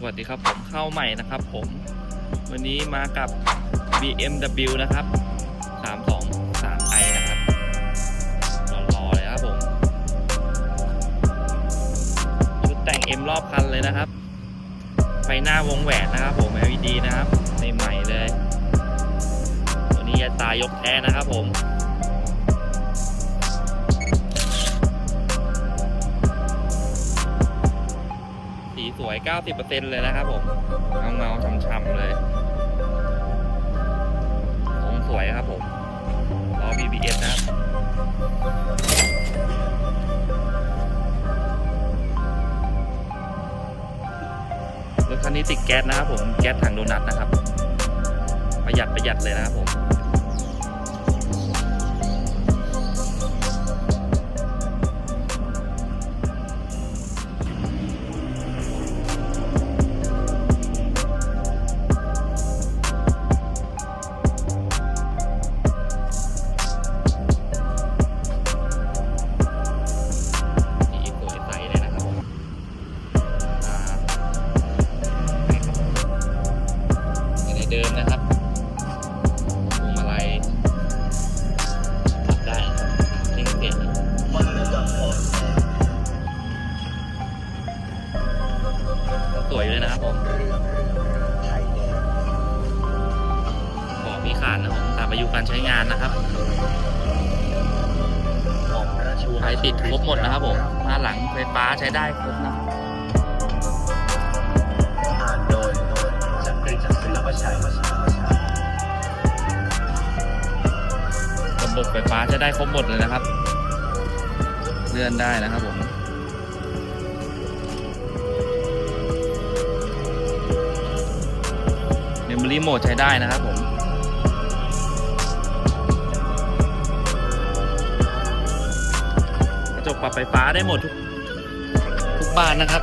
สวัสดีครับผมเข้าใหม่นะครับผมวันนี้มากับ BMW นะครับ 323i นะครับรอๆเลยครับผมชุดแต่ง M รอบคันเลยนะครับ ไฟหน้าวงแหวนนะครับผม LED นะครับใหม่ๆเลย ตัวนี้ตายกแท้นะครับผม สีสวย 90%เลยนะครับผมเงาเงาๆช่ำๆเลยทรงสวยครับผมล้อ BBS นะครับรถคันนี้ติดแก๊สนะครับผม แก๊สถังโดนัทนะครับ ประหยัดประหยัดเลยนะครับผม เดิมนะครับพวงมาลัยปรับได้นะครับเร่งเปลี่ยนสวยเลยนะครับผมบอกมีขาดนะผมตามอายุการใช้งานนะครับไฟติดครบหมดนะครับผมมาหลังไฟฟ้าใช้ได้ครบนะครับ ฟ้าใช้ได้ครบหมดเลยนะครับ เลื่อนได้นะครับผมเมมโมรี่โหมดใช้ได้นะครับผมกระจกปรับไฟฟ้าได้หมดทุกทุกบานนะครับ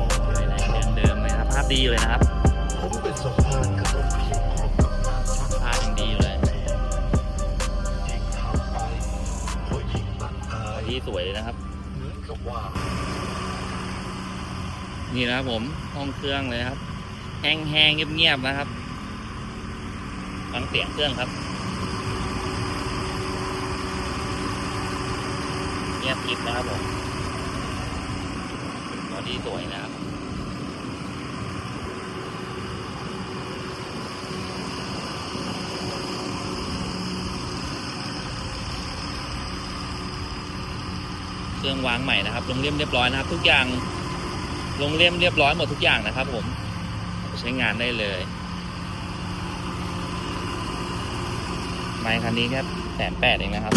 องเห็นธรรมเดิมๆเลยนะครับภาพดีเลยนะครับผมเป็นสะพานก็ต้องเกี่ยวข้องกับงานช่างภาพยังดีเลยที่สวยเลยนะครับ นี่นะครับผมห้องเครื่องเลยครับ แห้งๆเงียบๆนะครับ ฟังเสียงเครื่องครับเงียบกริบนะครับผมบอดี้สวยนะครับเครื่องวางใหม่นะครับ ลงเลี่ยมเรียบร้อยนะครับ ทุกอย่างลงเลี่ยมเรียบร้อยหมดทุกอย่างนะครับ ผมใช้งานได้เลย ไมค์คันนี้แค่แสนแปดเองนะครับ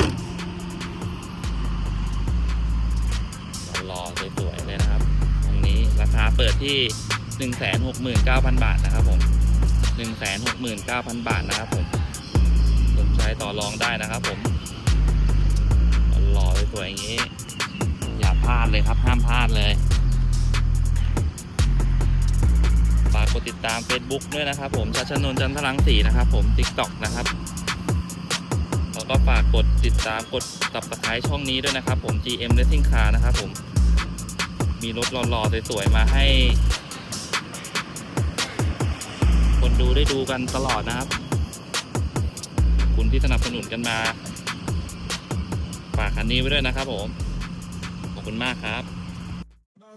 รอสวยๆเลยนะครับ ตรงนี้ราคาเปิดที่หนึ่งแสนหกหมื่นเก้าพันบาทนะครับผมหนึ่งแสนหกหมื่นเก้าพันบาทนะครับผมสนใจต่อรองได้นะครับผมรอสวยๆอย่างนี้ อย่าพลาดเลยครับ ห้ามพลาดเลยฝากกดติดตาม Facebook ด้วยนะครับผมชัชนนจันทรังสีนะครับผม TikTok นะครับ ก็ฝากกดติดตามกด subscribe ช่องนี้ด้วยนะครับ ผม GM Racing Car นะครับผม มีรถหล่อๆสวยๆมาให้ คนดูได้ดูกันตลอดนะครับ คุณที่สนับสนุนกันมา ฝากคันนี้ไว้ด้วยนะครับผม ขอบคุณมากครับ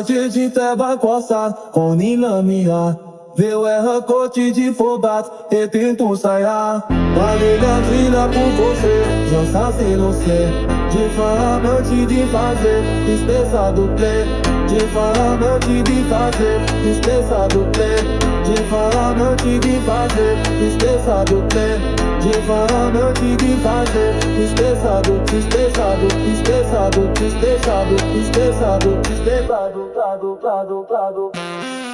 Tantejinteba kosa, konina miha Veo erra cote de fobat, e tento ensaiar. Vale da trilha por você, dançar sem não ser De falar antes de fazer, esqueça do play. De falar antes de fazer, esqueça do play. De falar não tive fazer Estressado, pleno de falar não tive fazer Estressado, estressado, estressado, estressado, estressado, estressado, estressado, estressado, estressado, estressado.